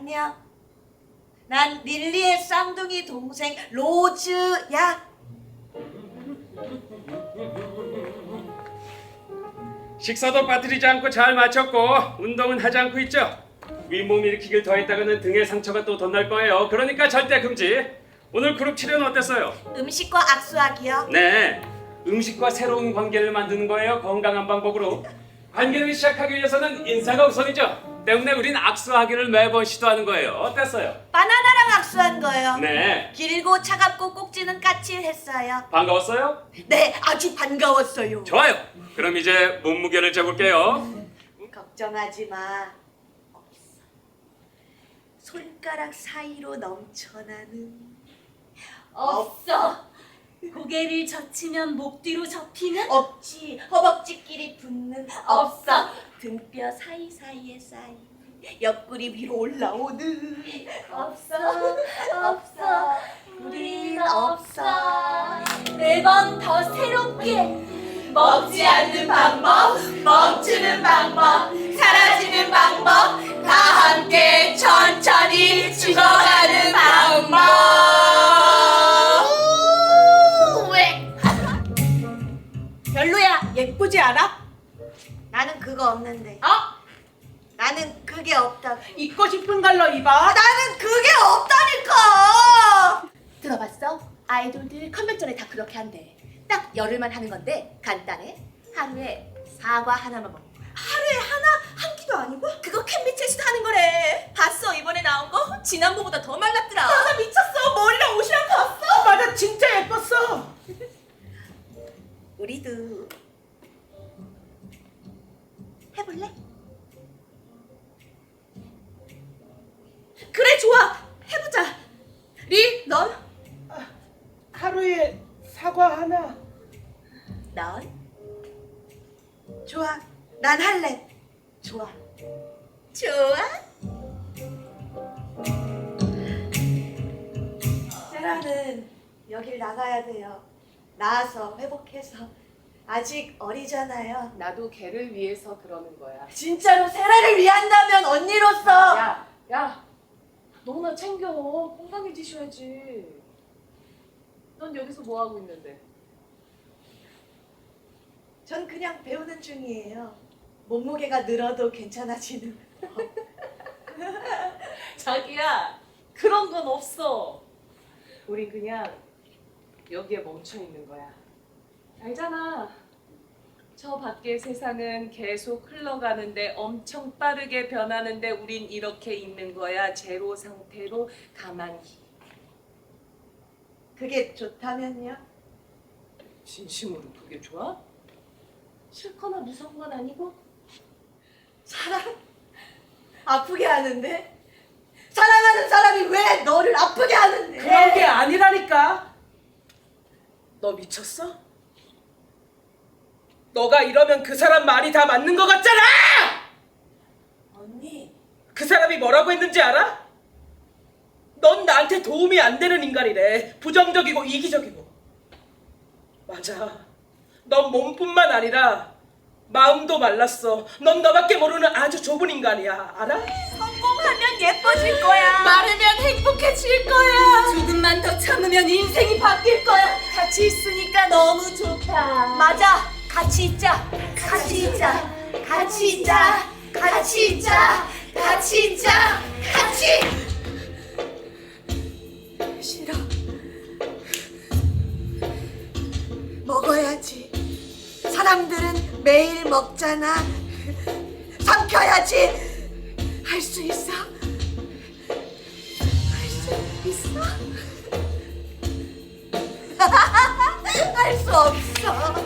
안녕. 난 릴리의 쌍둥이 동생 로즈야. 식사도 빠뜨리지 않고 잘 마쳤고 운동은 하지 않고 있죠. 윗몸 일으키기를 더했다가는 등에 상처가 또 덧날 거예요. 그러니까 절대 금지. 오늘 그룹 치료는 어땠어요? 음식과 악수하기요. 네, 음식과 새로운 관계를 만드는 거예요. 건강한 방법으로. 관계를 시작하기 위해서는 인사가 우선이죠. 때문에 우린 악수하기를 매번 시도하는 거예요. 어땠어요? 바나나랑 악수한 거예요. 네, 길고 차갑고 꼭지는 까칠했어요. 반가웠어요? 네, 아주 반가웠어요. 좋아요. 그럼 이제 몸무게를 재볼게요. 걱정하지 마. 없어. 손가락 사이로 넘쳐나는 없어. 고개를 젖히면 목 뒤로 접히는 없지. 허벅지끼리 붙는 없어. 등뼈 사이사이에 쌓인 옆구리 위로 올라오는 없어. 없어. 우린 없어. 매번 더 새롭게 먹지 않는 방법, 멈추는 방법, 사라지는 방법, 다 함께 천천히 죽어가는 방법. 왜? 별로야. 예쁘지 않아? 나는 그거 없는데. 어? 나는 그게 없다고. 입고 싶은 걸로 입어. 아, 나는 그게 없다니까. 들어봤어? 아이돌들 컨벤션에 다 그렇게 한대. 딱 열흘만 하는 건데 간단해. 하루에 사과 하나만 거야. 하루에 하나? 한 끼도 아니고? 그거 캔미첼스도 하는 거래. 봤어 이번에 나온 거? 지난번보다 더 말랐더라. 나 미쳤어. 머리랑 옷이랑 봤어. 어, 맞아, 진짜 예뻤어. 우리도 해볼래? 그래 좋아. 해보자. 리, 넌? 하루에 사과 하나. 넌? 좋아. 난 할래. 좋아. 좋아? 세라는 여길 나가야 돼요. 나와서 회복해서 아직 어리잖아요. 나도 걔를 위해서 그러는 거야. 진짜로 세라를 위한다면 언니로서 야, 야, 너나 챙겨. 건강해지셔야지. 넌 여기서 뭐 하고 있는데? 전 그냥 배우는 중이에요. 몸무게가 늘어도 괜찮아지는. 자기야, 그런 건 없어. 우린 그냥 여기에 멈춰 있는 거야. 알잖아. 저 밖의 세상은 계속 흘러가는데 엄청 빠르게 변하는데 우린 이렇게 있는 거야. 제로 상태로 가만히. 그게 좋다면요? 진심으로 그게 좋아? 싫거나 무서운 건 아니고? 사람 아프게 하는데 사랑하는 사람이 왜 너를 아프게 하는데? 그런 게 아니라니까. 너 미쳤어? 너가 이러면 그 사람 말이 다 맞는 것 같잖아! 언니 그 사람이 뭐라고 했는지 알아? 넌 나한테 도움이 안 되는 인간이래. 부정적이고 이기적이고. 맞아. 넌 몸뿐만 아니라 마음도 말랐어. 넌 너밖에 모르는 아주 좁은 인간이야. 알아? 성공하면 예뻐질 거야. 마르면 행복해질 거야. 조금만 더 참으면 인생이 바뀔 거야. 같이 있으니까 너무 좋다. 맞아. 같이 있자. 같이 있자. 같이 있자. 같이 있자. 같이 있자. 같이. 싫어. 사람들은 매일 먹잖아. 삼켜야지. 할 수 있어. 할 수 있어. 할 수 없어.